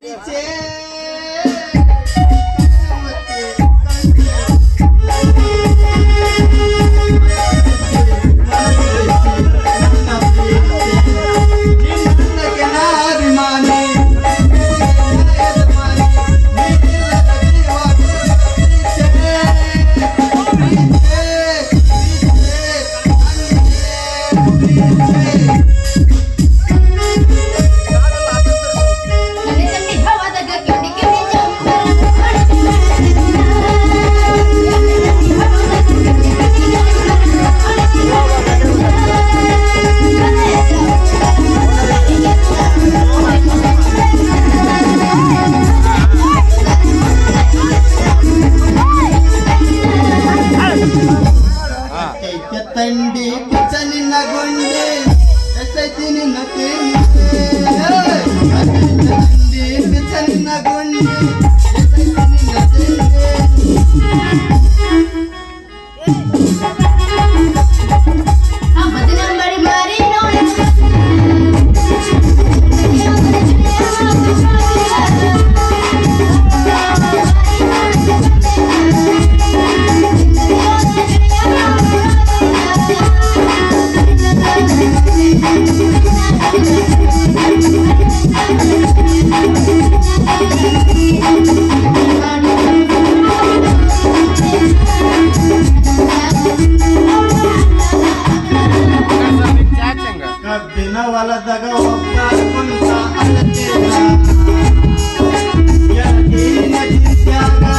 一姐 ولدك وابقى كنت على الدنيا يا دينة الجاكة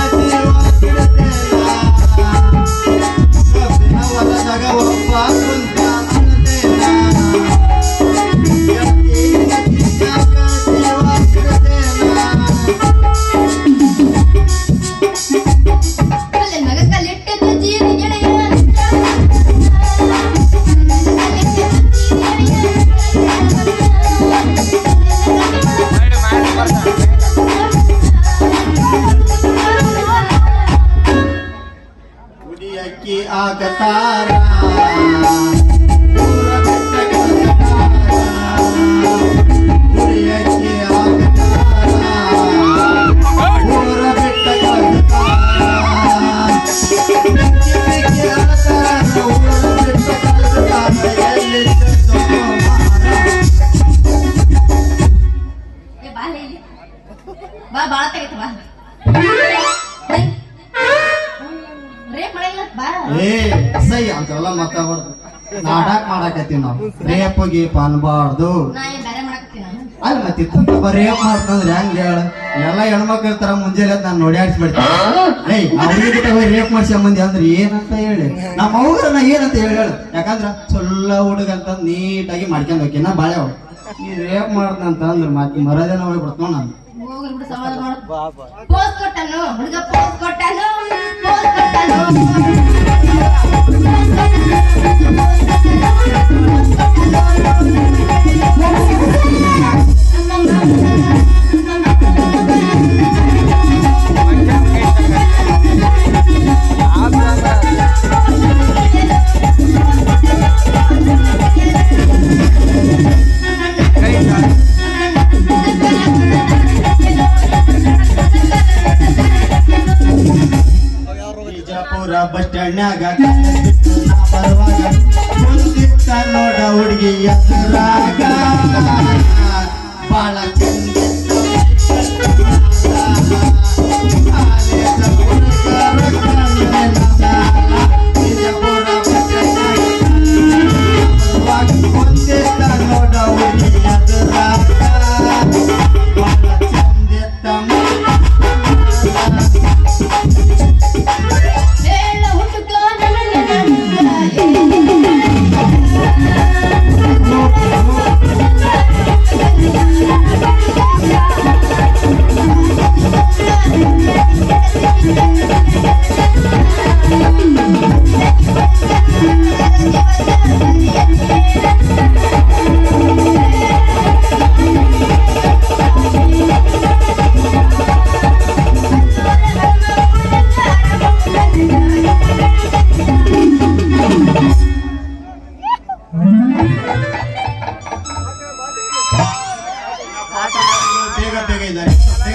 ಕುಡಿಯಕ್ಕಿ ಆಗತಾರ? ಮಾಡಾಕತ್ತೀವಿ ನಾವು. ರೇಪ್ ಗೀಪ್ ಅನ್ಬಾರ್ದು. ಅಲ್ಲ ನಾನು ಮತ್ತೆ ತುಂಬ ರೇಪ್ ಮಾಡ್ತಂದ್ರೆ ಹೆಂಗ್ ಹೇಳ? ಎಲ್ಲ ಹೆಣ್ಮಕ್ಳು ತರ ಮುಂಜಾನೆ ನಾನು ನೋಡ್ಯಾಡ್ಸ್ಬಿಡ್ತೀನಿ ಏಯ್ ಅವ್ರಿಗೆ ಬಿಟ್ಟ ಹೋಗಿ ರೇಪ್ ಮಾಡ್ಸಿ ಮಂದಿ ಅಂದ್ರೆ ಏನಂತ ಹೇಳಿ? ನಮ್ಮ ಅವ್ರ ನಾ ಏನಂತ ಹೇಳಿ ಹೇಳು? ಯಾಕಂದ್ರ ಚೊಲ್ಲ ಹುಡುಗ ಅಂತ ನೀಟಾಗಿ ಮಾಡ್ಕೊಂಡ್ ಹೋಗಿ ನಾ ಬಾಳೆ ಅವ್ಳು. ನೀ ರೇಪ್ ಮಾಡ್ದಂತ ಅಂದ್ರೆ ಮತ್ತೆ ಮರದೇನ ನಾನು. ಹೋಗಿ ಬಿಡು ಸಮಾಧಾನ ಮಾಡು. ಪೋಸ್ ಕೊಟ್ಟನು ಹುಡುಗ ಪೋಸ್ ಕೊಟ್ಟನು ಪೋಸ್ ಕೊಟ್ಟನು. Yeah, I got that.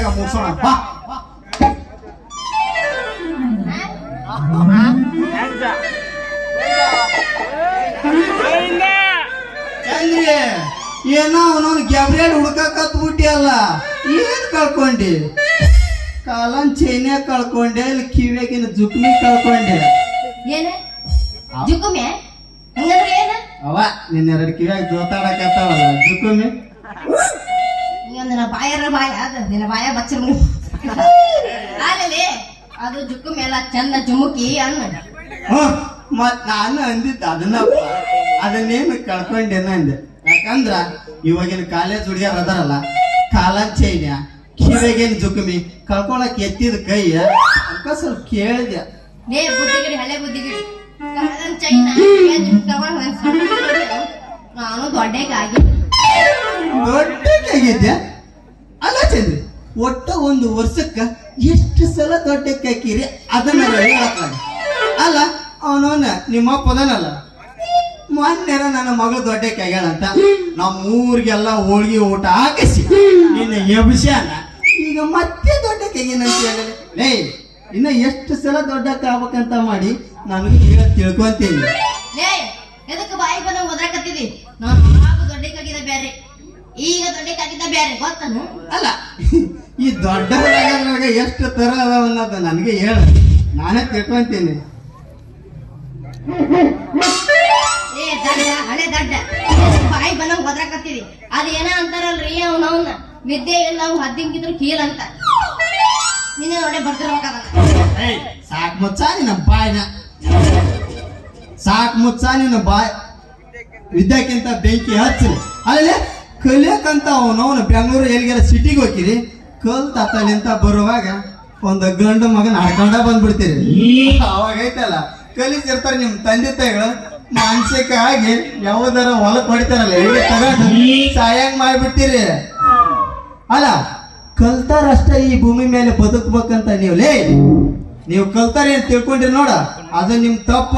ಬೇಗ ಮುಗಿಸೋಣ ಬಾ ಚಂದ್ರಿ ಏನೋ ಅವನವನು ಗ್ಯಾಬ್ರಿಯಲ್ ಹುಡ್ಕತ್ ಬಿಟ್ಟಿಯಲ್ಲ ಏನ್ ಕಳ್ಕೊಂಡಿ? ಕಾಲನ್ ಚೈನ್ಯಾಗ ಕಳ್ಕೊಂಡೆ ಇಲ್ಲಿ ಕಿವಿಯಾಗಿನ ಜುಕ್ಮಿ ಕಳ್ಕೊಂಡೆ? ಏನ? ಜುಕುಮೆ? ಹಂಗಂದ್ರೆ ಏನ? ಅವ ನಿನ್ನೆರಡು ಕಿವಿಯಾಗ ಜೋತಾಡಕತ್ತಾವಲ್ಲ ಜುಕುಮಿ? ನಿನ್ನ ಬಾಯರ ಬಾಯ ಅದ ನಿನ್ನ ಬಾಯ ಬಚ್ಚ ಆಮೇಲೆ ಅದು ಜುಕ್ಕು ಮೇಲ ಚಂದ ಜುಮುಕಿ ಅನ್ನ ಹ್ಮ್ ಮತ್ ನಾನು ಅಂದಿದ್ದ ಅದನ್ನ ಅದನ್ನೇನು ಕಳ್ಕೊಂಡೇನ ಅಂದೆ. ಯಾಕಂದ್ರ ಇವಾಗಿನ ಕಾಲೇಜ್ ಹುಡುಗಿಯರ್ ಅದಾರಲ್ಲ ಕಾಲನ್ ಚೈನ್ಯ ಕಿವಿಯಾಗೇನ್ ಜುಕುಮಿ ಕಳ್ಕೊಳಕ್ ಎತ್ತಿದ ಕೈ ಅದ್ಕ ಸ್ವಲ್ಪ ಕೇಳಿದೆ ಲೇ ಬುದ್ಧಿಗಿಡಿ ಹಳೆ ಬುದ್ಧಿಗಿಡಿ ಕಾಲನ್ ಚೈನ. ನಾನು ದೊಡ್ಡಕ್ಕಾಗಿ ದೊಡ್ಡಕ್ಕಾಗಿದ್ದೆ ಅಲ್ಲ ಚಂದ್ರಿ, ಒಟ್ಟ ಒಂದು ವರ್ಷಕ್ಕ ಎಷ್ಟು ಸಲ ದೊಡ್ಡಕ್ಕೆ ಹಾಕಿರಿ ಅದನ್ನ ಅಲ್ಲ, ಅವನವನ ನಿಮ್ಮ ಪದನಲ್ಲ ಮೊನ್ನೆರ ಮೊನ್ನೆ ನನ್ನ ಮಗಳು ದೊಡ್ಡಕ್ಕೆ ಆಗ್ಯಾಳಂತ ನಮ್ಮ ಊರಿಗೆಲ್ಲ ಹೋಳಿಗೆ ಊಟ ಹಾಕಿಸಿ. ನಿನ್ನ ಎಬ್ಸ್ಯಾನ? ಈಗ ಮತ್ತೆ ದೊಡ್ಡಕ್ಕೆ ಲೇ ಇನ್ನ ಎಷ್ಟು ಸಲ ದೊಡ್ಡಕ್ಕೆ ಆಗ್ಬೇಕಂತ ಮಾಡಿ ನಾನು ಈಗ ತಿಳ್ಕೊಂತೀನಿ. ಎದಕ್ಕೆ ಬಾಯಿ ಬಂದ ಒದ್ರಾಕತ್ತಿದಿ ನಾನು ದೊಡ್ಡ ದೊಡ್ಡಕ್ಕಾಗಿದ್ದ ಬ್ಯಾರೆ. ಈಗ ದೊಡ್ಡಕ್ಕಾಗಿದ್ದ ಬೇರೆ ಗೊತ್ತನು? ಅಲ್ಲ ಈ ದೊಡ್ಡವರಾಗ ಎಷ್ಟು ತರ ಅದಾವ ಅನ್ನೋದು ನನಗೆ ಹೇಳ. ನಾನೇ ತಿಳ್ಕೊಂತೀನಿ. ಏ ದಡ್ಡ ಹಳೆ ದಡ್ಡ. ಬಾಯಿ ಬಂದಂಗ ಒದ್ರಾಕತ್ತಿದಿ ಅದ ಏನ ಅಂತಾರಲ್ರಿ ಅವ್ನ ವಿದ್ಯೆ ಇಲ್ಲ ಅವ್ ಹದ್ದಿಂಗಿದ್ರು ಕೀಲ್ ಅಂತ. ನಿನ್ನೆ ನೋಡೆ ಬರ್ತಿರ್ಬೇಕಾದ ಸಾಕ್ ಮುಚ್ಚ ನಿನ್ನ ಬಾಯ್ನ. ಸಾಕ್ ಮುಚ್ಚ ನಿನ್ನ ಬಾಯ್. ವಿದ್ಯಾಕ್ಕಿಂತ ಬೆಂಕಿ ಹಚ್ಚಲಿ ಅಲ್ಲೇ ಕಲಿಯಕಂತ ಅವನು ಬೆಂಗಳೂರು ಎಲ್ಲಿಗೆಲ್ಲ ಸಿಟಿಗೆ ಹೋಗಿರಿ ಕಲ್ತ ನಿಂತ ಬರುವಾಗ ಒಂದು ಗಂಡು ಮಗನ ಹಾಕೊಂಡ ಬಂದ್ಬಿಡ್ತೀರಿ. ಅವಾಗ ಐತಲ್ಲ ಕಲಿಸಿರ್ತಾರೆ ನಿಮ್ ತಂದೆ ತಾಯಿಗಳು. ಮಾನಸಿಕ ಆಗಿ ಯಾವ್ದಾರ ಹೊಲಕ್ ಹೊಡಿತಾರಲ್ಲ ಎಲ್ಲಿ ತಗೊಂಡು ಸಾಯಂಗ್ ಮಾಡ್ಬಿಡ್ತೀರಿ. ಅಲ್ಲ, ಕಲ್ತಾರಷ್ಟೇ ಈ ಭೂಮಿ ಮೇಲೆ ಬದುಕ್ಬೇಕಂತ ನೀವು. ಲೇ, ನೀವು ಕಲ್ತಾರ ಏನ್ ತಿಳ್ಕೊಂಡ್ರಿ ನೋಡ, ಅದು ನಿಮ್ ತಪ್ಪ.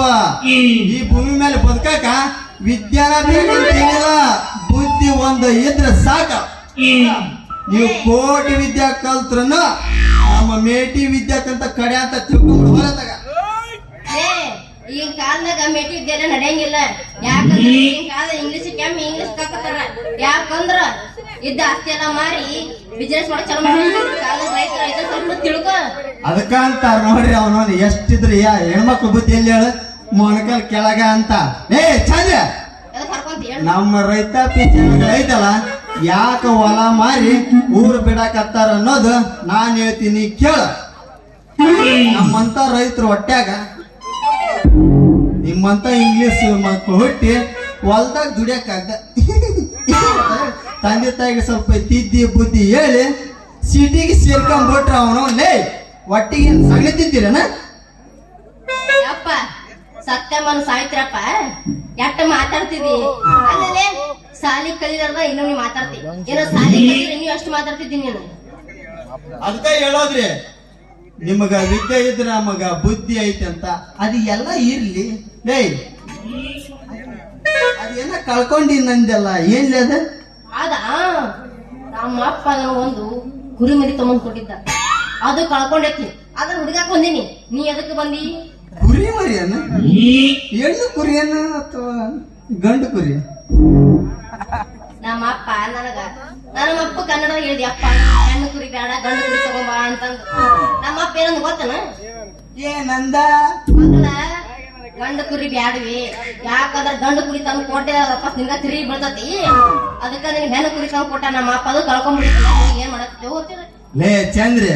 ಈ ಭೂಮಿ ಮೇಲೆ ಬದುಕಾಕ ಬುದ್ಧಿ ಒಂದು ಇದ್ರೆ ಸಾಕ. ನೀವು ಕೋಟಿ ವಿದ್ಯಾ ಕಲ್ತ್ರನು ನಮ್ಮ ಮೇಟಿ ವಿದ್ಯಾಕ್ಕಂತ ಕಡೆ ಅಂತ ತಿಳ್ಕೊಂಡು ಹೊರತಾಗ. ಏ ಈಗಿನ ಕಾಲದಾಗ ಮೇಟಿ ವಿದ್ಯೆ ನಡೆಯಂಗಿಲ್ಲ. ಯಾಕಂದ್ರ ಈಗಿನ ಕಾಲದ ಇಂಗ್ಲಿಷ್ ಕೆಮ್ಮಿ ಇಂಗ್ಲಿಷ್ ಕಲ್ಕತ್ತಾರ ಯಾಕಂದ್ರ ಇದ್ದ ಆಸ್ತಿ ಎಲ್ಲ ಮಾರಿ ಬಿಸ್ನೆಸ್ ಮಾಡಕ್ ಚಾಲು ಮಾಡಿ ಕಾಲದ ರೈತರ ಇದ ಸ್ವಲ್ಪ ತಿಳ್ಕೊ. ಅದಕ್ಕ ಅಂತ ನೋಡ್ರಿ ಅವನವನು ಎಷ್ಟಿದ್ರಿ ಯಾ ಹೆಣ್ಮಕ್ಳು ಬುದ್ಧಿ ಎಲ್ಲಿ ಹೇಳು? ಮೊಣಕಲ್ ಕೆಳಗ ಅಂತ. ಏ ಹೇಳು ನಮ್ಮ ರೈತಾಪಿ ಐತಲ್ಲ? ಯಾಕ ಹೊಲ ಮಾರಿ ಊರು ಬಿಡಾಕತ್ತಾರ ಅನ್ನೋದು ನಾನ್ ಹೇಳ್ತೀನಿ, ಕೇಳ. ನಮ್ಮಂತ ರೈತರು ಹೊಟ್ಯಾಗ, ನಿಮ್ಮಂತ ಇಂಗ್ಲಿಷ್ ಮಕ್ಕಳು ಹುಟ್ಟಿ ಹೊಲ್ದಾಗ ದುಡಿಯಕ್ಕಾಗ್ದ ತಂದೆ ತಾಯಿಗೆ ಸ್ವಲ್ಪ ತಿದ್ದಿ ಬುದ್ಧಿ ಹೇಳಿ, ಸಿಟಿಗೆ ಸೇರ್ಕೊಂಡ್ಬಿಟ್ರ ಅವನು, ಲೇ, ಒಟ್ಟಿಗೆ ಸಗಣಿ ಯಪ್ಪ. ಸತ್ಯಮ್ಮನ ಸಾಯ್ತಿರಪ್ಪ ಎಟ್ಟ ಮಾತಾಡ್ತಿದಿ ಆಮೇಲೆ ಸಾಲಿ ಕಲಿಲಾರ್ದ ಇನ್ನೊಮ್ಮೆ ನೀ ಮಾತಾಡ್ತಿ. ಏನೋ ಸಾಲಿ ಕಲಿದ್ರೆ ಇನ್ನೂ ಅಷ್ಟು ಮಾತಾಡ್ತಿದ್ದೀನಿ ನೀನು. ಅಂತ ಹೇಳೋದ್ರಿ ನಿಮಗ ವಿದ್ಯೆ ಇದ್ರ ನಮಗ ಬುದ್ಧಿ ಐತೆ ಅಂತ. ಅದು ಎಲ್ಲ ಇರ್ಲಿ. ಲೇ ಅದೇನ ಕಳ್ಕೊಂಡಿ ನಂದೆಲ್ಲ. ಏನ್ಲಿ ಅದ? ಅದ ನಮ್ಮ ಅಪ್ಪ ನನಗೆ ಒಂದು ಗುರಿ ಮರಿ ತಗೊಂಡ್ ಕೊಟ್ಟಿದ್ದ. ಅದು ಕಳ್ಕೊಂಡೈತಿ. ಅದನ್ನ ಹುಡುಗಾಕ್ ಬಂದೀನಿ. ನೀ ಎದಕ್ಕೆ ಬಂದಿ? ಕುರಿ ಮರಿಯನ ಹೆಣ್ಣು ಕುರಿಯನ ಅಥವಾ ಗಂಡು ಕುರಿ? ನಮ್ಮ ಅಪ್ಪ ನನಗ. ನಮ್ಮ ಅಪ್ಪ ಕನ್ನಡ ಹೇಳಿದ ಅಪ್ಪ ಹೆಣ್ಣು ಕುರಿ ಬೇಡ ಗಂಡು ಕುರಿ ತಗೊಂಬ ಅಂತಂದು. ನಮ್ಮ ಅಪ್ಪ ಏನಂದ್ ಗೊತ್ತನ? ಏನಂದ? ಗಂಡು ಕುರಿ ಬ್ಯಾಡ್ವಿ. ಯಾಕಂದ್ರ ಗಂಡು ಕುರಿ ತಂದು ಕೊಟ್ಟೆ ವಾಪಸ್ ನಿಂಗ ತಿರುಗಿ ಬೀಳ್ತತಿ. ಅದಕ್ಕ ನಿನ್ ಹೆಣ್ಣು ಕುರಿ ತಂದು ಕೊಟ್ಟ ನಮ್ಮ ಅಪ್ಪ ಅದು ಕಳ್ಕೊಂಡ್ಬಿಡ್ತೀನಿ ಏನ್ ಮಾಡತ್ತೆ ಲೇ ಚಂದ್ರಿ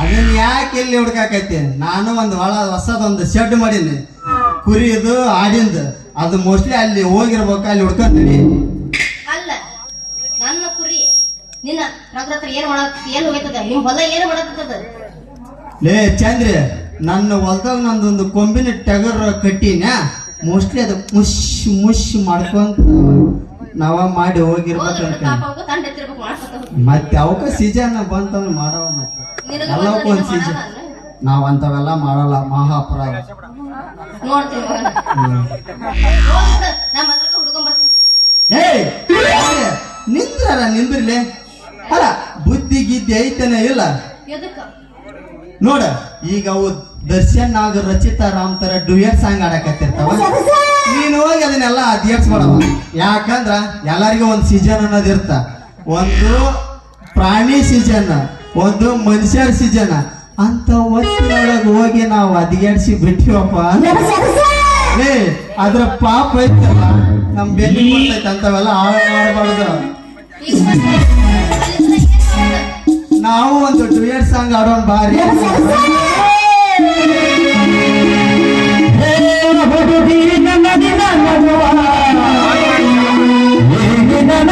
ಅದನ್ನ ಯಾಕೆ ಇಲ್ಲಿ ಹುಡ್ಕಾಕೈತಿ ನಾನು ಒಂದು ಹೊಳ ಹೊಸದೊಂದು ಶೆಡ್ ಮಾಡೀನಿ. ಕುರಿದು ಆಡಿಂದ. ಅದು ಮೋಸ್ಟ್ಲಿ ಅಲ್ಲಿ ಹೋಗಿರ್ಬೇಕು ಅಲ್ಲಿ ಹುಡ್ಕೊಂತೀನಿ. ಅಲ್ಲ ನನ್ನ ಕುರಿ ನಿನ್ನ ಏನ್ ಏನ್ ಹೋಗ್ತದ? ನಿಮ್ ಹೊಲ ಏನ್ ಮಾಡತ್ತದ ಲೇ ಚಂದ್ರಿ ನನ್ನ ಹೊಲದಾಗ ನಂದೊಂದು ಕೊಂಬಿನ ಟಗರ್ ಕಟ್ಟಿನ. ಮೋಸ್ಟ್ಲಿ ಅದು ಮುಶ್ ಮುಶ್ ಮಾಡ್ಕೊಂತ ನಾವ ಮಾಡಿ ಹೋಗಿರ್ಬೇಕಂತ. ಮತ್ತೆ ಅವಕ್ಕ ಸೀಸನ್ ಬಂತಂದ್ರೆ ಮಾಡವ ಮತ್ತೆ ಒಂದು ಸೀಸನ್ ನಾವ್ ಅಂತವೆಲ್ಲ ಮಾಡಲ್ಲ ಮಹಾ ಅಪರಾಧ ನೋಡ್ತೀನಿ ನಮ್ಮ ಹುಡ್ಕೊಂಡ್ ಬರ್ತೀನಿ. ಏಯ್ ನಿಂದ್ರಲ್ಲ ನಿಂದ್ರಲೆ? ಅಲ್ಲ ಬುದ್ಧಿ ಗಿದ್ದಿ ಐತೇನೆ ಇಲ್ಲ? ಎದಕ್ಕ? ನೋಡ ಈಗ ಅವು ದರ್ಶನ್ ನಾಗ ರಚಿತಾ ರಾಮ್ ತರ ಡುಯರ್ ಸಾಂಗ್ ಆಡಕತ್ತಿರ್ತಾವ. ನೀನು ಹೋಗಿ ಅದನ್ನೆಲ್ಲ ಅಧ್ಯಕ್ಷ ಯಾಕಂದ್ರ ಎಲ್ಲರಿಗೂ ಒಂದು ಸೀಸನ್ ಅನ್ನೋದು ಇರ್ತ ಒಂದು ಪ್ರಾಣಿ ಸೀಸನ್ ಒಂದು ಮನುಷ್ಯ ಜನ ಅಂತ ಒತ್ತಿನೊಳಗೆ ಹೋಗಿ ನಾವು ಅದಿಗಾಡ್ಸಿ ಬಿಟ್ಟಿವಪ್ಪ ಏ ಅದ್ರ ಪಾಪ ಐತಲ್ಲ ನಮ್ ಬೆಲ್ಲಿ ಬರ್ತೈತೆ ಅಂತವೆಲ್ಲ ಹಾಳು ಮಾಡಬಾರ್ದು ನಾವು ಒಂದು ಡುಯರ್ ಸಾಂಗ್ ಆಡೋಣ ಬಾರಿ ನಮ್ಮ